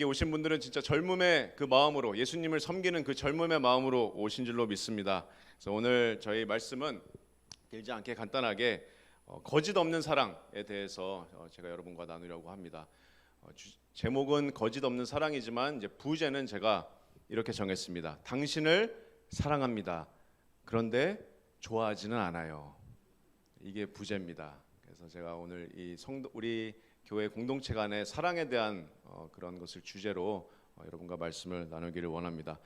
여기 오신 분들은 진짜 젊음의 그 마음으로 예수님을 섬기는 그 젊음의 마음으로 오신 줄로 믿습니다. 그래서 오늘 저희 말씀은 길지 않게 간단하게 어, 거짓 없는 사랑에 대해서 어, 제가 여러분과 나누려고 합니다. 어, 주- 제목은 거짓 없는 사랑이지만 이제 부제는 제가 이렇게 정했습니다. 당신을 사랑합니다. 그런데 좋아하지는 않아요. 이게 부제입니다. 그래서 제가 오늘 이 성도 우리 교회 공동체 간의 사랑에 대한 어, 그런 것을 주제로 어, 여러분과 말씀을 나누기를 원합니다.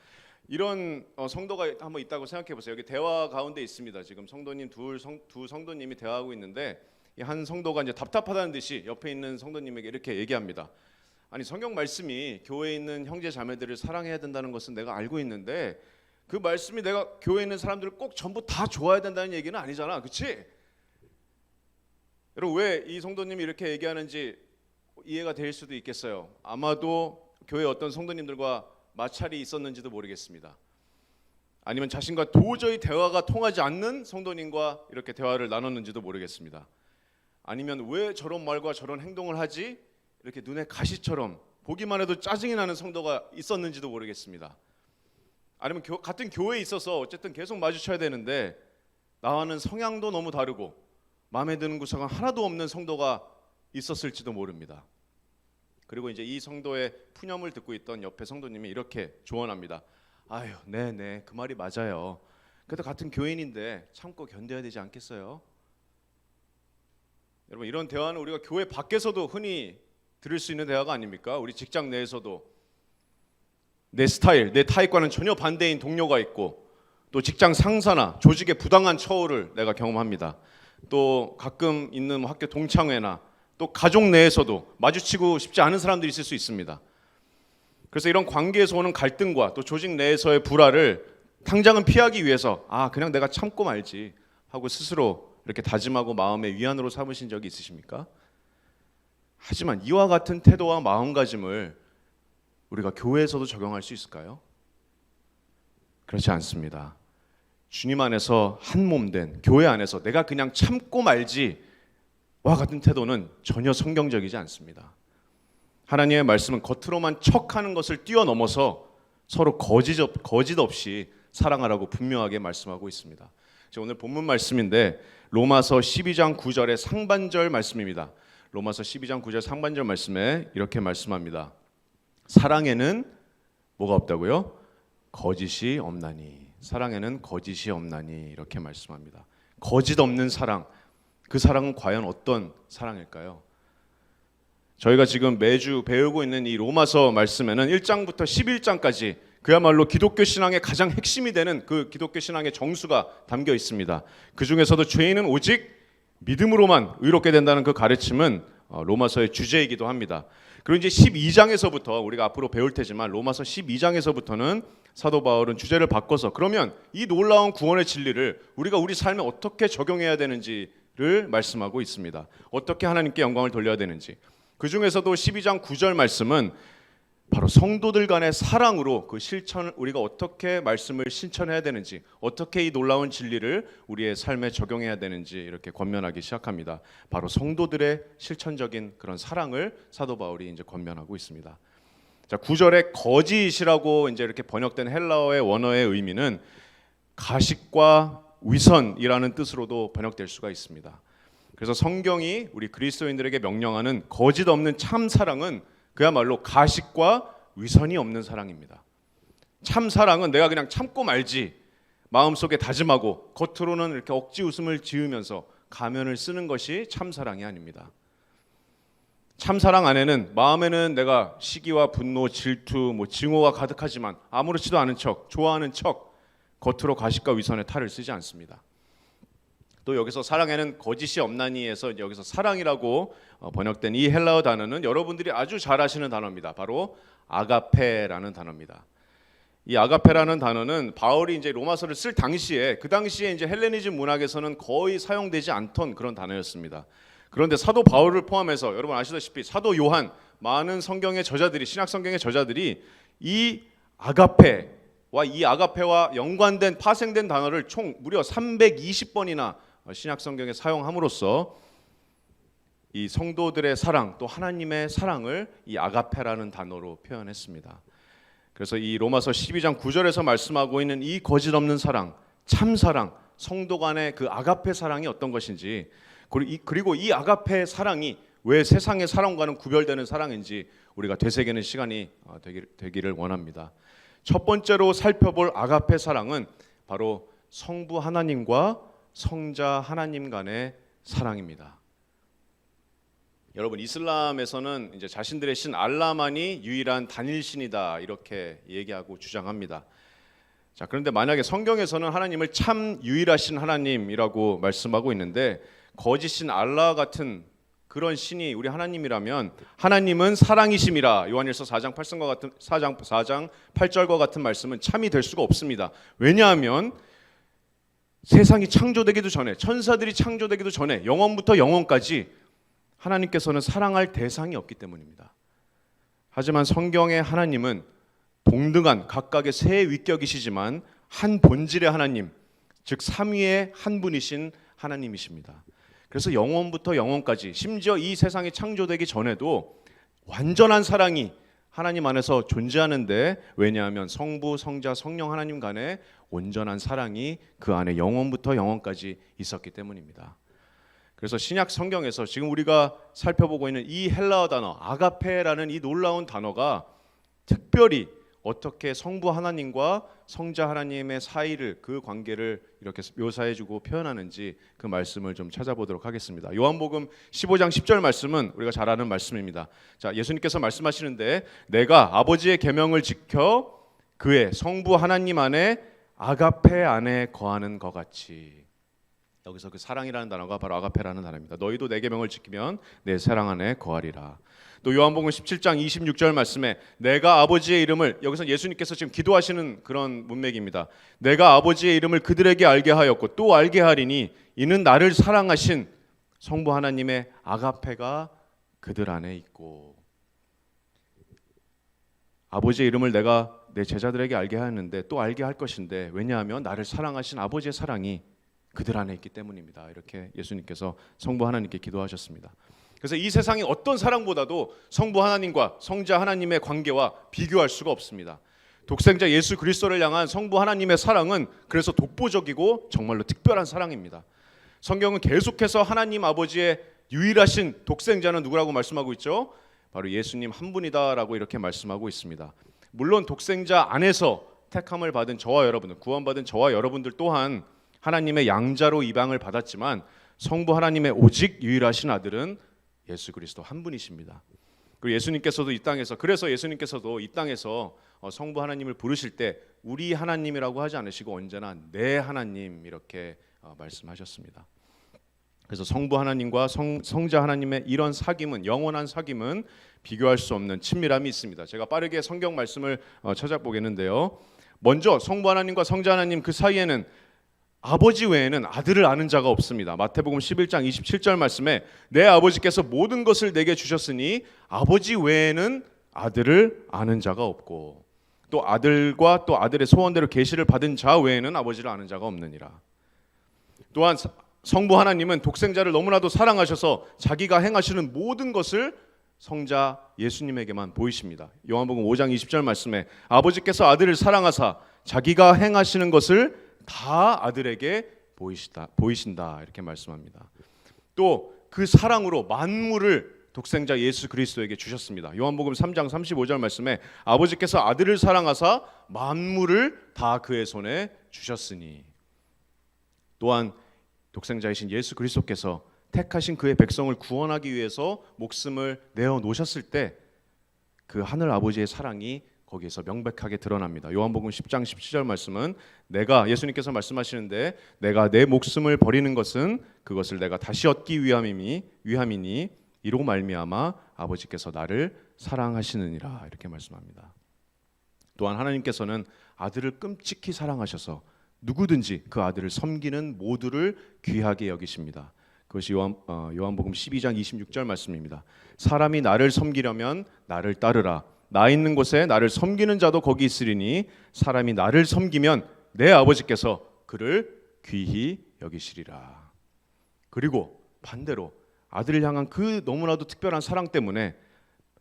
이런 어, 성도가 한번 있다고 생각해 보세요. 여기 대화 가운데 있습니다. 지금 성도님 둘 성, 두 성도님이 대화하고 있는데 이한 성도가 이제 답답하다는 듯이 옆에 있는 성도님에게 이렇게 얘기합니다. 아니 성경 말씀이 교회에 있는 형제 자매들을 사랑해야 된다는 것은 내가 알고 있는데 그 말씀이 내가 교회에 있는 사람들을 꼭 전부 다 좋아해야 된다는 얘기는 아니잖아. 그렇지? 여러분 왜 이 성도님이 이렇게 얘기하는지 이해가 될 수도 있겠어요. 아마도 교회 어떤 성도님들과 마찰이 있었는지도 모르겠습니다. 아니면 자신과 도저히 대화가 통하지 않는 성도님과 이렇게 대화를 나눴는지도 모르겠습니다. 아니면 왜 저런 말과 저런 행동을 하지? 이렇게 눈에 가시처럼 보기만 해도 짜증이 나는 성도가 있었는지도 모르겠습니다. 아니면 교- 같은 교회에 있어서 어쨌든 계속 마주쳐야 되는데 나와는 성향도 너무 다르고 마음에 드는 구석은 하나도 없는 성도가 있었을지도 모릅니다. 그리고 이제 이 성도의 푸념을 듣고 있던 옆에 성도님이 이렇게 조언합니다. 아유, 네, 네, 그 말이 맞아요. 그래도 같은 교인인데 참고 견뎌야 되지 않겠어요? 여러분 이런 대화는 우리가 교회 밖에서도 흔히 들을 수 있는 대화가 아닙니까? 우리 직장 내에서도 내 스타일, 내 타입과는 전혀 반대인 동료가 있고 또 직장 상사나 조직의 부당한 처우를 내가 경험합니다. 또 가끔 있는 뭐 학교 동창회나 또 가족 내에서도 마주치고 싶지 않은 사람들이 있을 수 있습니다. 그래서 이런 관계에서 오는 갈등과 또 조직 내에서의 불화를 당장은 피하기 위해서 아 그냥 내가 참고 말지 하고 스스로 이렇게 다짐하고 마음의 위안으로 삼으신 적이 있으십니까? 하지만 이와 같은 태도와 마음가짐을 우리가 교회에서도 적용할 수 있을까요? 그렇지 않습니다. 주님 안에서 한 몸 된 교회 안에서 내가 그냥 참고 말지와 같은 태도는 전혀 성경적이지 않습니다. 하나님의 말씀은 겉으로만 척하는 것을 뛰어넘어서 서로 거짓, 없- 거짓 없이 사랑하라고 분명하게 말씀하고 있습니다. 자, 오늘 본문 말씀인데 로마서 12장 9절의 상반절 말씀입니다. 로마서 12장 9절 상반절 말씀에 이렇게 말씀합니다. 사랑에는 뭐가 없다고요? 거짓이 없나니. 사랑에는 거짓이 없나니 이렇게 말씀합니다. 거짓 없는 사랑. 그 사랑은 과연 어떤 사랑일까요? 저희가 지금 매주 배우고 있는 이 로마서 말씀에는 1장부터 11장까지 그야말로 기독교 신앙의 가장 핵심이 되는 그 기독교 신앙의 정수가 담겨 있습니다. 그 중에서도 죄인은 오직 믿음으로만 의롭게 된다는 그 가르침은 어, 로마서의 주제이기도 합니다. 그리고 이제 12장에서부터 우리가 앞으로 배울 테지만 로마서 12장에서부터는 사도 바울은 주제를 바꿔서 그러면 이 놀라운 구원의 진리를 우리가 우리 삶에 어떻게 적용해야 되는지를 말씀하고 있습니다. 어떻게 하나님께 영광을 돌려야 되는지. 그 중에서도 12장 9절 말씀은 바로 성도들 간의 사랑으로 그 실천을 우리가 어떻게 말씀을 실천해야 되는지, 어떻게 이 놀라운 진리를 우리의 삶에 적용해야 되는지 이렇게 권면하기 시작합니다. 바로 성도들의 실천적인 그런 사랑을 사도 바울이 이제 권면하고 있습니다. 자, 9절에 거짓이라고 이제 이렇게 번역된 헬라어의 원어의 의미는 가식과 위선이라는 뜻으로도 번역될 수가 있습니다. 그래서 성경이 우리 그리스도인들에게 명령하는 거짓 없는 참 사랑은 그야말로 가식과 위선이 없는 사랑입니다. 참 사랑은 내가 그냥 참고 말지 마음속에 다짐하고 겉으로는 이렇게 억지 웃음을 지으면서 가면을 쓰는 것이 참 사랑이 아닙니다. 참 사랑 안에는 마음에는 내가 시기와 분노, 질투, 뭐 증오가 가득하지만 아무렇지도 않은 척, 좋아하는 척 겉으로 가식과 위선의 탈을 쓰지 않습니다. 또 여기서 사랑에는 거짓이 없나니에서 여기서 사랑이라고 어, 번역된 이 헬라어 단어는 여러분들이 아주 잘 아시는 단어입니다. 바로 아가페라는 단어입니다. 이 아가페라는 단어는 바울이 이제 로마서를 쓸 당시에 그 당시에 이제 헬레니즘 문학에서는 거의 사용되지 않던 그런 단어였습니다. 그런데 사도 바울을 포함해서 여러분 아시다시피 사도 요한 많은 성경의 저자들이 신약 성경의 저자들이 이 아가페와 이 아가페와 연관된 파생된 단어를 총 무려 320번이나 신약 성경에 사용함으로써 이 성도들의 사랑 또 하나님의 사랑을 이 아가페라는 단어로 표현했습니다. 그래서 이 로마서 12장 9절에서 말씀하고 있는 이 거짓 없는 사랑, 참 사랑, 성도 간의 그 아가페 사랑이 어떤 것인지 그리고 이- 아가페 사랑이 왜 세상의 사랑과는 구별되는 사랑인지 우리가 되새기는 시간이 어, 되기- 되기를 원합니다. 첫 번째로 살펴볼 아가페 사랑은 바로 성부 하나님과 성자 하나님 간의 사랑입니다. 여러분 이슬람에서는 이제 자신들의 신 알라만이 유일한 단일 신이다 이렇게 얘기하고 주장합니다. 자 그런데 만약에 성경에서는 하나님을 참 유일하신 하나님이라고 말씀하고 있는데 거짓 신 알라 같은 그런 신이 우리 하나님이라면 하나님은 사랑이심이라 요한일서 4장 8절과 같은 4장 4장 8절과 같은 말씀은 참이 될 수가 없습니다. 왜냐하면 세상이 창조되기도 전에 천사들이 창조되기도 전에 영원부터 영원까지 하나님께서는 사랑할 대상이 없기 때문입니다. 하지만 성경의 하나님은 동등한 각각의 세 위격이시지만 한 본질의 하나님, 즉 삼위의 한 분이신 하나님이십니다. 그래서 영원부터 영원까지 심지어 이 세상이 창조되기 전에도 완전한 사랑이 하나님 안에서 존재하는데 왜냐하면 성부, 성자, 성령 하나님 간의 온전한 사랑이 그 안에 영원부터 영원까지 있었기 때문입니다. 그래서 신약 성경에서 지금 우리가 살펴보고 있는 이 헬라어 단어 아가페라는 이 놀라운 단어가 특별히 어떻게 성부 하나님과 성자 하나님의 사이를 그 관계를 이렇게 묘사해주고 표현하는지 그 말씀을 좀 찾아보도록 하겠습니다. 요한복음 15장 10절 말씀은 우리가 잘 아는 말씀입니다. 자 예수님께서 말씀하시는데 내가 아버지의 계명을 지켜 그의 성부 하나님 안에 아가페 안에 거하는 것 같이 여기서 그 사랑이라는 단어가 바로 아가페라는 단어입니다. 너희도 내 계명을 지키면 내 사랑 안에 거하리라. 또 요한복음 17장 26절 말씀에 내가 아버지의 이름을 여기서 예수님께서 지금 기도하시는 그런 문맥입니다. 내가 아버지의 이름을 그들에게 알게 하였고 또 알게 하리니 이는 나를 사랑하신 성부 하나님의 아가페가 그들 안에 있고 아버지의 이름을 내가 내 제자들에게 알게 하였는데 또 알게 할 것인데 왜냐하면 나를 사랑하신 아버지의 사랑이 그들 안에 있기 때문입니다. 이렇게 예수님께서 성부 하나님께 기도하셨습니다. 그래서 이 세상의 어떤 사랑보다도 성부 하나님과 성자 하나님의 관계와 비교할 수가 없습니다. 독생자 예수 그리스도를 향한 성부 하나님의 사랑은 그래서 독보적이고 정말로 특별한 사랑입니다. 성경은 계속해서 하나님 아버지의 유일하신 독생자는 누구라고 말씀하고 있죠? 바로 예수님 한 분이다라고 이렇게 말씀하고 있습니다. 물론 독생자 안에서 택함을 받은 저와 여러분들, 구원받은 저와 여러분들 또한 하나님의 양자로 입양을 받았지만 성부 하나님의 오직 유일하신 아들은 예수 그리스도 한 분이십니다. 그리고 예수님께서도 이 땅에서 그래서 예수님께서도 이 땅에서 어, 성부 하나님을 부르실 때 우리 하나님이라고 하지 않으시고 언제나 내 하나님 이렇게 어, 말씀하셨습니다. 그래서 성부 하나님과 성, 성자 하나님의 이런 사귐은 영원한 사귐은 비교할 수 없는 친밀함이 있습니다. 제가 빠르게 성경 말씀을 어, 찾아보겠는데요. 먼저 성부 하나님과 성자 하나님 그 사이에는 아버지 외에는 아들을 아는 자가 없습니다. 마태복음 11장 27절 말씀에 내 아버지께서 모든 것을 내게 주셨으니 아버지 외에는 아들을 아는 자가 없고 또 아들과 또 아들의 소원대로 계시를 받은 자 외에는 아버지를 아는 자가 없느니라. 또한 사- 성부 하나님은 독생자를 너무나도 사랑하셔서 자기가 행하시는 모든 것을 성자 예수님에게만 보이십니다. 요한복음 5장 20절 말씀에 아버지께서 아들을 사랑하사 자기가 행하시는 것을 다 아들에게 보이시다 보이신다 이렇게 말씀합니다. 또 그 사랑으로 만물을 독생자 예수 그리스도에게 주셨습니다. 요한복음 3장 35절 말씀에 아버지께서 아들을 사랑하사 만물을 다 그의 손에 주셨으니 또한 독생자이신 예수 그리스도께서 택하신 그의 백성을 구원하기 위해서 목숨을 내어 놓으셨을 때 그 하늘 아버지의 사랑이 거기에서 명백하게 드러납니다. 요한복음 10장 17절 말씀은 내가 예수님께서 말씀하시는데 내가 내 목숨을 버리는 것은 그것을 내가 다시 얻기 위함이니 위함이니 이로 말미암아 아버지께서 나를 사랑하시느니라 이렇게 말씀합니다. 또한 하나님께서는 아들을 끔찍히 사랑하셔서 누구든지 그 아들을 섬기는 모두를 귀하게 여기십니다. 그것이 요한, 어, 요한복음 12장 26절 말씀입니다. 사람이 나를 섬기려면 나를 따르라. 나 있는 곳에 나를 섬기는 자도 거기 있으리니 사람이 나를 섬기면 내 아버지께서 그를 귀히 여기시리라. 그리고 반대로 아들을 향한 그 너무나도 특별한 사랑 때문에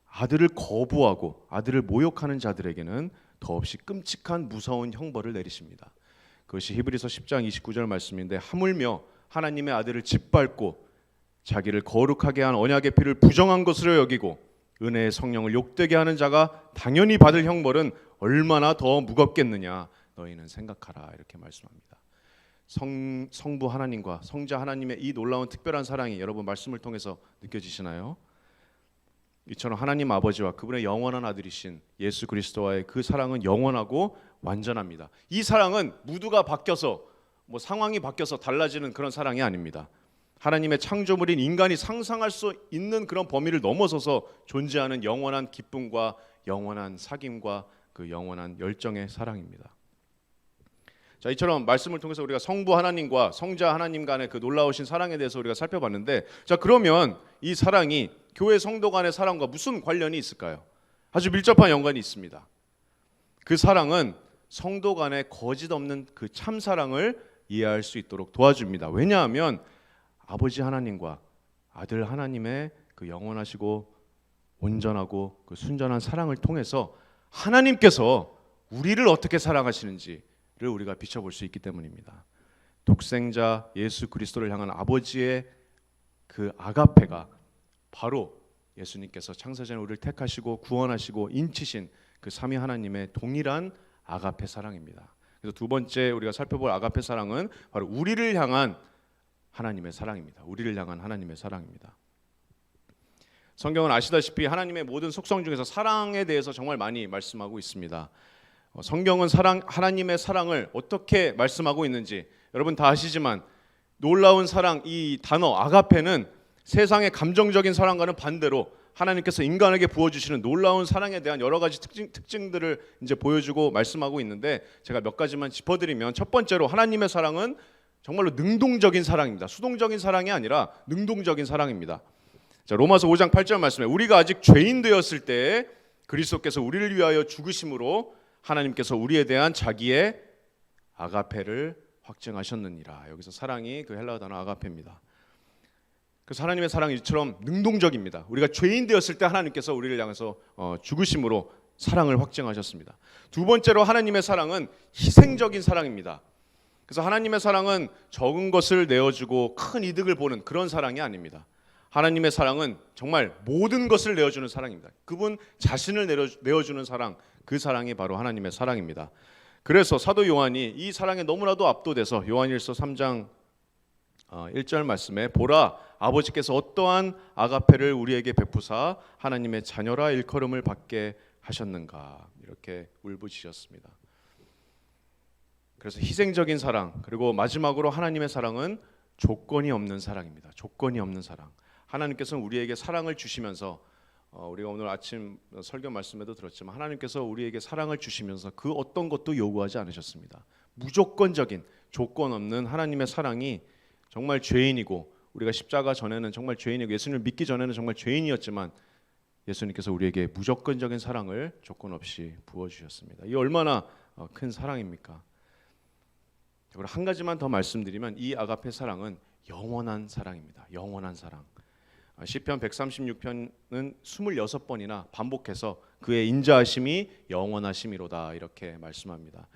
아들을 거부하고 아들을 모욕하는 자들에게는 더없이 끔찍한 무서운 형벌을 내리십니다. 그것이 히브리서 10장 29절 말씀인데 하물며 하나님의 아들을 짓밟고 자기를 거룩하게 한 언약의 피를 부정한 것으로 여기고 은혜의 성령을 욕되게 하는 자가 당연히 받을 형벌은 얼마나 더 무겁겠느냐 너희는 생각하라 이렇게 말씀합니다. 성, 성부 하나님과 성자 하나님의 이 놀라운 특별한 사랑이 여러분 말씀을 통해서 느껴지시나요? 이처럼 하나님 아버지와 그분의 영원한 아들이신 예수 그리스도와의 그 사랑은 영원하고 완전합니다. 이 사랑은 무드가 바뀌어서 뭐 상황이 바뀌어서 달라지는 그런 사랑이 아닙니다. 하나님의 창조물인 인간이 상상할 수 있는 그런 범위를 넘어서서 존재하는 영원한 기쁨과 영원한 사귐과 그 영원한 열정의 사랑입니다. 자, 이처럼 말씀을 통해서 우리가 성부 하나님과 성자 하나님 간의 그 놀라우신 사랑에 대해서 우리가 살펴봤는데 자, 그러면 이 사랑이 교회 성도 간의 사랑과 무슨 관련이 있을까요? 아주 밀접한 연관이 있습니다. 그 사랑은 성도 간의 거짓 없는 그 참 사랑을 이해할 수 있도록 도와줍니다. 왜냐하면 아버지 하나님과 아들 하나님의 그 영원하시고 온전하고 그 순전한 사랑을 통해서 하나님께서 우리를 어떻게 사랑하시는지를 우리가 비춰볼 수 있기 때문입니다. 독생자 예수 그리스도를 향한 아버지의 그 아가페가 바로 예수님께서 창세전에 우리를 택하시고 구원하시고 인치신 그 삼위 하나님의 동일한 아가페 사랑입니다. 그래서 두 번째 우리가 살펴볼 아가페 사랑은 바로 우리를 향한 하나님의 사랑입니다. 우리를 향한 하나님의 사랑입니다. 성경은 아시다시피 하나님의 모든 속성 중에서 사랑에 대해서 정말 많이 말씀하고 있습니다. 어, 성경은 사랑 하나님의 사랑을 어떻게 말씀하고 있는지 여러분 다 아시지만 놀라운 사랑 이 단어 아가페는 세상의 감정적인 사랑과는 반대로 하나님께서 인간에게 부어주시는 놀라운 사랑에 대한 여러 가지 특징, 특징들을 이제 보여주고 말씀하고 있는데 제가 몇 가지만 짚어드리면 첫 번째로 하나님의 사랑은 정말로 능동적인 사랑입니다. 수동적인 사랑이 아니라 능동적인 사랑입니다. 자, 로마서 5장 8절 말씀에 우리가 아직 죄인 되었을 때 그리스도께서 우리를 위하여 죽으심으로 하나님께서 우리에 대한 자기의 아가페를 확증하셨느니라. 여기서 사랑이 그 헬라어 단어 아가페입니다. 그래서 하나님의 사랑이 이처럼 능동적입니다. 우리가 죄인 되었을 때 하나님께서 우리를 향해서 어, 죽으심으로 사랑을 확증하셨습니다. 두 번째로 하나님의 사랑은 희생적인 사랑입니다. 그래서 하나님의 사랑은 적은 것을 내어주고 큰 이득을 보는 그런 사랑이 아닙니다. 하나님의 사랑은 정말 모든 것을 내어주는 사랑입니다. 그분 자신을 내어주는 사랑, 그 사랑이 바로 하나님의 사랑입니다. 그래서 사도 요한이 이 사랑에 너무나도 압도돼서 요한일서 3장 1절 어, 말씀에 보라 아버지께서 어떠한 아가페를 우리에게 베푸사 하나님의 자녀라 일컬음을 받게 하셨는가 이렇게 울부짖었습니다. 그래서 희생적인 사랑 그리고 마지막으로 하나님의 사랑은 조건이 없는 사랑입니다. 조건이 없는 사랑. 하나님께서는 우리에게 사랑을 주시면서 어, 우리가 오늘 아침 설교 말씀에도 들었지만 하나님께서 우리에게 사랑을 주시면서 그 어떤 것도 요구하지 않으셨습니다. 무조건적인 조건 없는 하나님의 사랑이 정말 죄인이고 우리가 십자가 전에는 정말 죄인이고 예수님을 믿기 전에는 정말 죄인이었지만 예수님께서 우리에게 무조건적인 사랑을 조건 없이 부어 주셨습니다. 이 얼마나 어, 큰 사랑입니까? 그리고 한 가지만 더 말씀드리면 이 아가페 사랑은 영원한 사랑입니다. 영원한 사랑. 아, 시편 136편은 26번이나 반복해서 그의 인자하심이 영원하심이로다 이렇게 말씀합니다.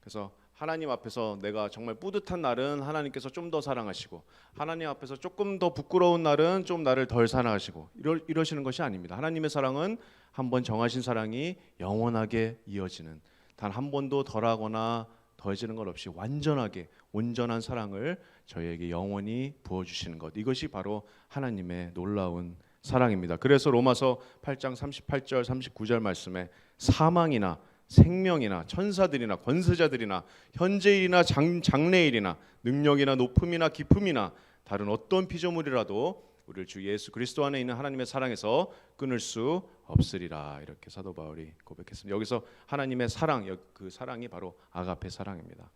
그래서 하나님 앞에서 내가 정말 뿌듯한 날은 하나님께서 좀 더 사랑하시고 하나님 앞에서 조금 더 부끄러운 날은 좀 나를 덜 사랑하시고 이러, 이러시는 것이 아닙니다. 하나님의 사랑은 한번 정하신 사랑이 영원하게 이어지는 단 한 번도 덜하거나 더해지는 것 없이 완전하게 온전한 사랑을 저희에게 영원히 부어 주시는 것. 이것이 바로 하나님의 놀라운 사랑입니다. 그래서 로마서 8장 38절 39절 말씀에 사망이나 생명이나 천사들이나 권세자들이나 현재일이나 장, 장래일이나 능력이나 높음이나 기품이나 다른 어떤 피조물이라도 우리를 주 예수 그리스도 안에 있는 하나님의 사랑에서 끊을 수 없으리라 이렇게 사도 바울이 고백했습니다. 여기서 하나님의 사랑 그 사랑이 바로 아가페 사랑입니다.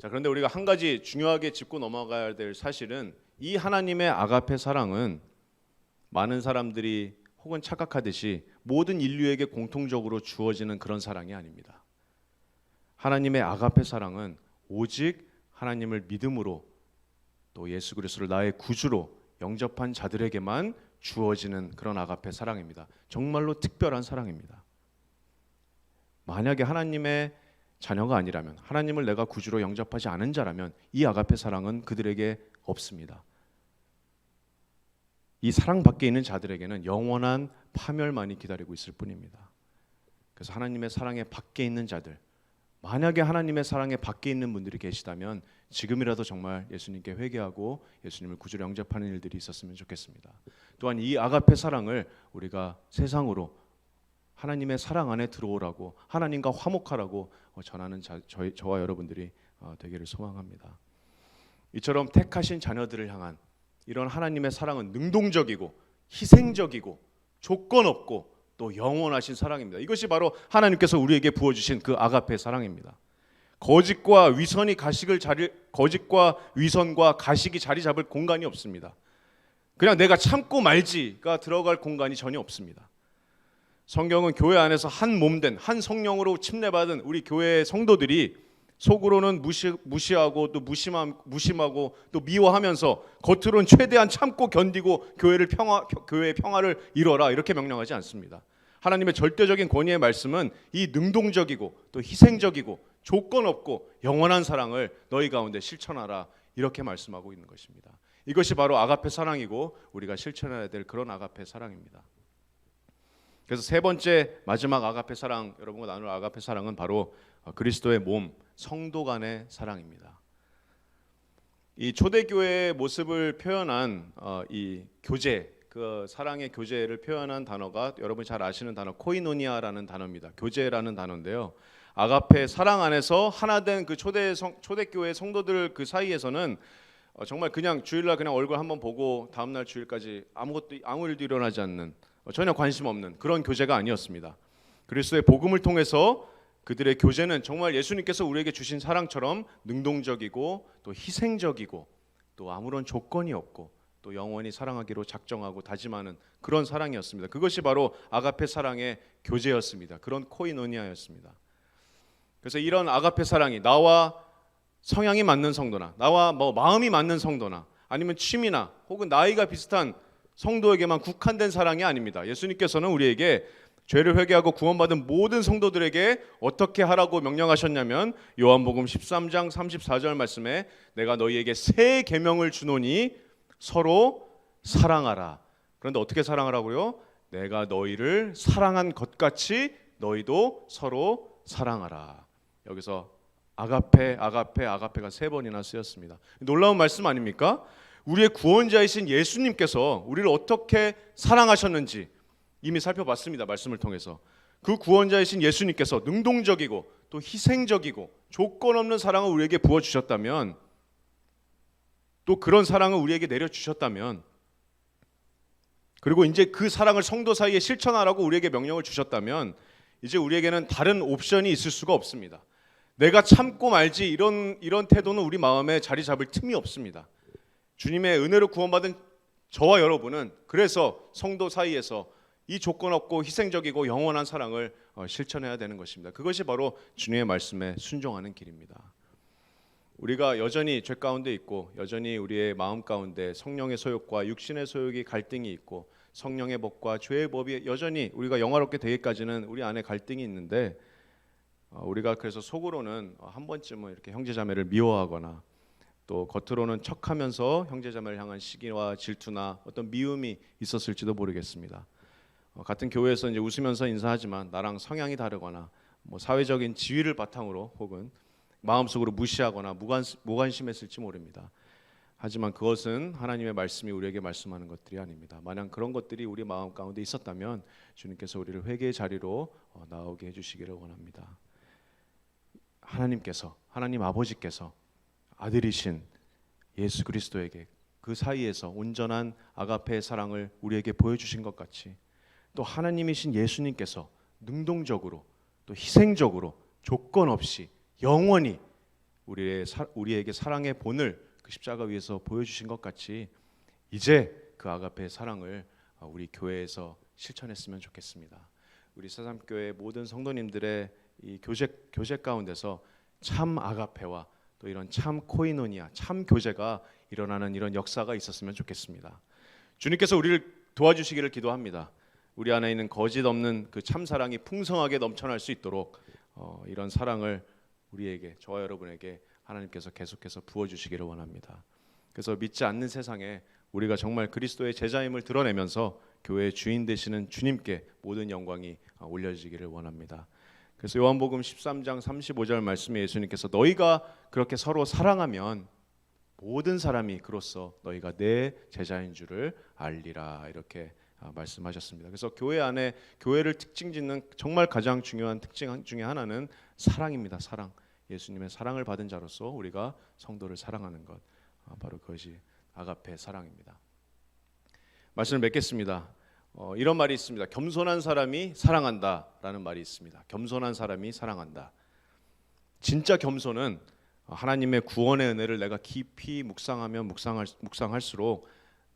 자 그런데 우리가 한 가지 중요하게 짚고 넘어가야 될 사실은 이 하나님의 아가페 사랑은 많은 사람들이 혹은 착각하듯이 모든 인류에게 공통적으로 주어지는 그런 사랑이 아닙니다. 하나님의 아가페 사랑은 오직 하나님을 믿음으로 또 예수 그리스도를 나의 구주로 영접한 자들에게만 주어지는 그런 아가페 사랑입니다. 정말로 특별한 사랑입니다. 만약에 하나님의 자녀가 아니라면 하나님을 내가 구주로 영접하지 않은 자라면 이 아가페 사랑은 그들에게 없습니다. 이 사랑 밖에 있는 자들에게는 영원한 파멸만이 기다리고 있을 뿐입니다. 그래서 하나님의 사랑에 밖에 있는 자들 만약에 하나님의 사랑에 밖에 있는 분들이 계시다면 지금이라도 정말 예수님께 회개하고 예수님을 구주로 영접하는 일들이 있었으면 좋겠습니다. 또한 이 아가페 사랑을 우리가 세상으로 하나님의 사랑 안에 들어오라고 하나님과 화목하라고 어, 전하는 자, 저, 저와 여러분들이 어, 되기를 소망합니다. 이처럼 택하신 자녀들을 향한 이런 하나님의 사랑은 능동적이고 희생적이고 조건 없고 또 영원하신 사랑입니다. 이것이 바로 하나님께서 우리에게 부어 주신 그 아가페 사랑입니다. 거짓과 위선이 가식을 자리 거짓과 위선과 가식이 자리 잡을 공간이 없습니다. 그냥 내가 참고 말지가 들어갈 공간이 전혀 없습니다. 성경은 교회 안에서 한 몸된 한 성령으로 침례받은 우리 교회의 성도들이 속으로는 무시, 무시하고 또 무심함, 무심하고 또 미워하면서 겉으로는 최대한 참고 견디고 교회를 평화 교회의 평화를 이뤄라 이렇게 명령하지 않습니다. 하나님의 절대적인 권위의 말씀은 이 능동적이고 또 희생적이고 조건 없고 영원한 사랑을 너희 가운데 실천하라 이렇게 말씀하고 있는 것입니다. 이것이 바로 아가페 사랑이고 우리가 실천해야 될 그런 아가페 사랑입니다. 그래서 세 번째 마지막 아가페 사랑 여러분과 나눌 아가페 사랑은 바로 그리스도의 몸 성도 간의 사랑입니다. 이 초대교회의 모습을 표현한 어, 이 교제 그 사랑의 교제를 표현한 단어가 여러분 잘 아시는 단어 코이노니아라는 단어입니다. 교제라는 단어인데요. 아가페 사랑 안에서 하나된 그 초대 성, 초대교회 성도들 그 사이에서는 어, 정말 그냥 주일날 그냥 얼굴 한번 보고 다음 날 주일까지 아무것도 아무 일도 일어나지 않는 어, 전혀 관심 없는 그런 교제가 아니었습니다. 그리스도의 복음을 통해서 그들의 교제는 정말 예수님께서 우리에게 주신 사랑처럼 능동적이고 또 희생적이고 또 아무런 조건이 없고 또 영원히 사랑하기로 작정하고 다짐하는 그런 사랑이었습니다. 그것이 바로 아가페 사랑의 교제였습니다. 그런 코이노니아였습니다. 그래서 이런 아가페 사랑이 나와 성향이 맞는 성도나 나와 뭐 마음이 맞는 성도나 아니면 취미나 혹은 나이가 비슷한 성도에게만 국한된 사랑이 아닙니다. 예수님께서는 우리에게 죄를 회개하고 구원받은 모든 성도들에게 어떻게 하라고 명령하셨냐면 요한복음 13장 34절 말씀에 내가 너희에게 새 계명을 주노니 서로 사랑하라. 그런데 어떻게 사랑하라고요? 내가 너희를 사랑한 것 같이 너희도 서로 사랑하라. 여기서 아가페, 아가페, 아가페가 세 번이나 쓰였습니다. 놀라운 말씀 아닙니까? 우리의 구원자이신 예수님께서 우리를 어떻게 사랑하셨는지 이미 살펴봤습니다. 말씀을 통해서. 그 구원자이신 예수님께서 능동적이고 또 희생적이고 조건 없는 사랑을 우리에게 부어 주셨다면 또 그런 사랑을 우리에게 내려 주셨다면 그리고 이제 그 사랑을 성도 사이에 실천하라고 우리에게 명령을 주셨다면 이제 우리에게는 다른 옵션이 있을 수가 없습니다. 내가 참고 말지 이런 이런 태도는 우리 마음에 자리 잡을 틈이 없습니다. 주님의 은혜로 구원받은 저와 여러분은 그래서 성도 사이에서 이 조건 없고 희생적이고 영원한 사랑을 어, 실천해야 되는 것입니다. 그것이 바로 주님의 말씀에 순종하는 길입니다. 우리가 여전히 죄 가운데 있고 여전히 우리의 마음 가운데 성령의 소욕과 육신의 소욕이 갈등이 있고 성령의 법과 죄의 법이 여전히 우리가 영화롭게 되기까지는 우리 안에 갈등이 있는데 어, 우리가 그래서 속으로는 한 번쯤은 이렇게 형제자매를 미워하거나 또 겉으로는 척하면서 형제자매를 향한 시기와 질투나 어떤 미움이 있었을지도 모르겠습니다. 어, 같은 교회에서 이제 웃으면서 인사하지만 나랑 성향이 다르거나 뭐 사회적인 지위를 바탕으로 혹은 마음속으로 무시하거나 무관, 무관심했을지 모릅니다. 하지만 그것은 하나님의 말씀이 우리에게 말씀하는 것들이 아닙니다. 만약 그런 것들이 우리 마음 가운데 있었다면 주님께서 우리를 회개의 자리로 어, 나오게 해주시기를 원합니다. 하나님께서 하나님 아버지께서 아들이신 예수 그리스도에게 그 사이에서 온전한 아가페의 사랑을 우리에게 보여주신 것 같이 또 하나님이신 예수님께서 능동적으로 또 희생적으로 조건 없이 영원히 우리의 사, 우리에게 사랑의 본을 그 십자가 위에서 보여주신 것 같이 이제 그 아가페의 사랑을 우리 교회에서 실천했으면 좋겠습니다. 우리 사삼교회 모든 성도님들의 이 교제 교제 가운데서 참 아가페와 또 이런 참 코이노니아, 참 교제가 일어나는 이런 역사가 있었으면 좋겠습니다. 주님께서 우리를 도와주시기를 기도합니다. 우리 안에 있는 거짓 없는 그 참 사랑이 풍성하게 넘쳐날 수 있도록 어, 이런 사랑을 우리에게 저와 여러분에게 하나님께서 계속해서 부어 주시기를 원합니다. 그래서 믿지 않는 세상에 우리가 정말 그리스도의 제자임을 드러내면서 교회의 주인 되시는 주님께 모든 영광이 어, 올려지기를 원합니다. 그래서 요한복음 13장 35절 말씀에 예수님께서 너희가 그렇게 서로 사랑하면 모든 사람이 그로써 너희가 내 제자인 줄을 알리라 이렇게 아, 말씀하셨습니다. 그래서 교회 안에 교회를 특징짓는 정말 가장 중요한 특징 중에 하나는 사랑입니다. 사랑. 예수님의 사랑을 받은 자로서 우리가 성도를 사랑하는 것 아, 바로 그것이 아가페 사랑입니다. 말씀을 맺겠습니다. 어, 이런 말이 있습니다. 겸손한 사람이 사랑한다라는 말이 있습니다. 겸손한 사람이 사랑한다. 진짜 겸손은 하나님의 구원의 은혜를 내가 깊이 묵상하며 묵상할, 묵상할수록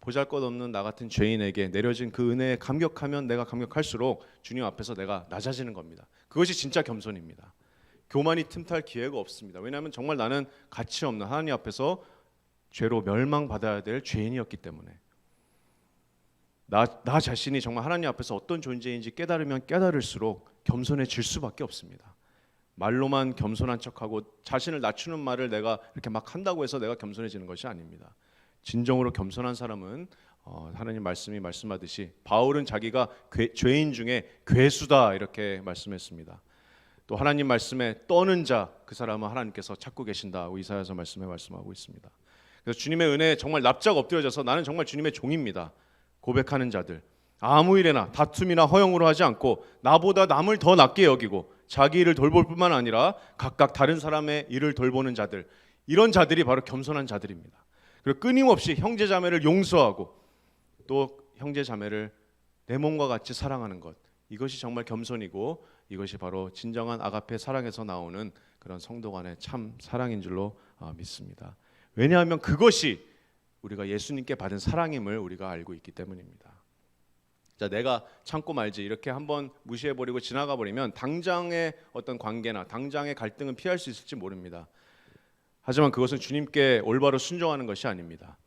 보잘것없는 나 같은 죄인에게 내려진 그 은혜에 감격하면 내가 감격할수록 주님 앞에서 내가 낮아지는 겁니다. 그것이 진짜 겸손입니다. 교만이 틈탈 기회가 없습니다. 왜냐하면 정말 나는 가치 없는 하나님 앞에서 죄로 멸망받아야 될 죄인이었기 때문에 나, 나 자신이 정말 하나님 앞에서 어떤 존재인지 깨달으면 깨달을수록 겸손해질 수밖에 없습니다. 말로만 겸손한 척하고 자신을 낮추는 말을 내가 이렇게 막 한다고 해서 내가 겸손해지는 것이 아닙니다. 진정으로 겸손한 사람은 어, 하나님 말씀이 말씀하듯이 바울은 자기가 괴, 죄인 중에 괴수다 이렇게 말씀했습니다. 또 하나님 말씀에 떠는 자 그 사람은 하나님께서 찾고 계신다고 이사야서 말씀에 말씀하고 있습니다. 그래서 주님의 은혜에 정말 납작 엎드려져서 나는 정말 주님의 종입니다. 고백하는 자들 아무 일에나 다툼이나 허용으로 하지 않고 나보다 남을 더 낫게 여기고 자기 일을 돌볼 뿐만 아니라 각각 다른 사람의 일을 돌보는 자들 이런 자들이 바로 겸손한 자들입니다. 그리고 끊임없이 형제 자매를 용서하고 또 형제 자매를 내 몸과 같이 사랑하는 것 이것이 정말 겸손이고 이것이 바로 진정한 아가페 사랑에서 나오는 그런 성도 간의 참 사랑인 줄로 어, 믿습니다. 왜냐하면 그것이 우리가 예수님께 받은 사랑임을 우리가 알고 있기 때문입니다. 자, 내가 참고 말지 이렇게 한번 무시해 버리고 지나가 버리면 당장의 어떤 관계나 당장의 갈등은 피할 수 있을지 모릅니다. 하지만 그것은 주님께 올바로 순종하는 것이 아닙니다.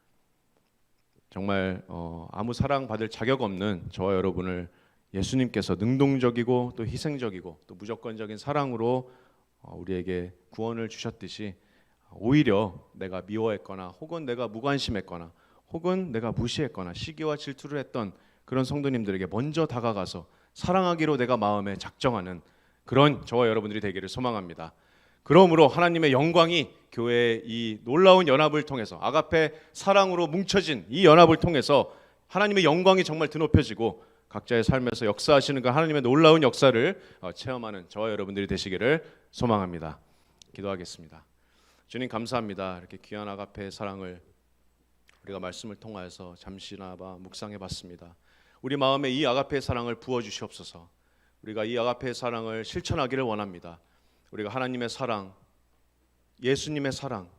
정말 어, 아무 사랑 받을 자격 없는 저와 여러분을 예수님께서 능동적이고 또 희생적이고 또 무조건적인 사랑으로 어, 우리에게 구원을 주셨듯이 오히려 내가 미워했거나 혹은 내가 무관심했거나 혹은 내가 무시했거나 시기와 질투를 했던 그런 성도님들에게 먼저 다가가서 사랑하기로 내가 마음에 작정하는 그런 저와 여러분들이 되기를 소망합니다. 그러므로 하나님의 영광이 교회의 이 놀라운 연합을 통해서 아가페 사랑으로 뭉쳐진 이 연합을 통해서 하나님의 영광이 정말 드높여지고 각자의 삶에서 역사하시는 그 하나님의 놀라운 역사를 어, 체험하는 저와 여러분들이 되시기를 소망합니다. 기도하겠습니다. 주님 감사합니다. 이렇게 귀한 아가페의 사랑을 우리가 말씀을 통하여서 잠시나마 묵상해 봤습니다. 우리 마음에 이 아가페의 사랑을 부어 주시옵소서. 우리가 이 아가페의 사랑을 실천하기를 원합니다. 우리가 하나님의 사랑, 예수님의 사랑,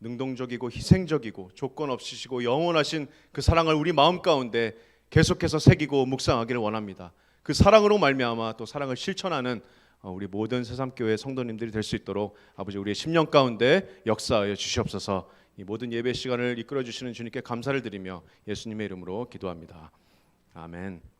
능동적이고 희생적이고 조건 없으시고 영원하신 그 사랑을 우리 마음 가운데 계속해서 새기고 묵상하기를 원합니다. 그 사랑으로 말미암아 또 사랑을 실천하는 어, 우리 모든 새삼교회 성도님들이 될 수 있도록 아버지 우리의 10년 가운데 역사하여 주시옵소서. 이 모든 예배 시간을 이끌어 주시는 주님께 감사를 드리며 예수님의 이름으로 기도합니다. 아멘.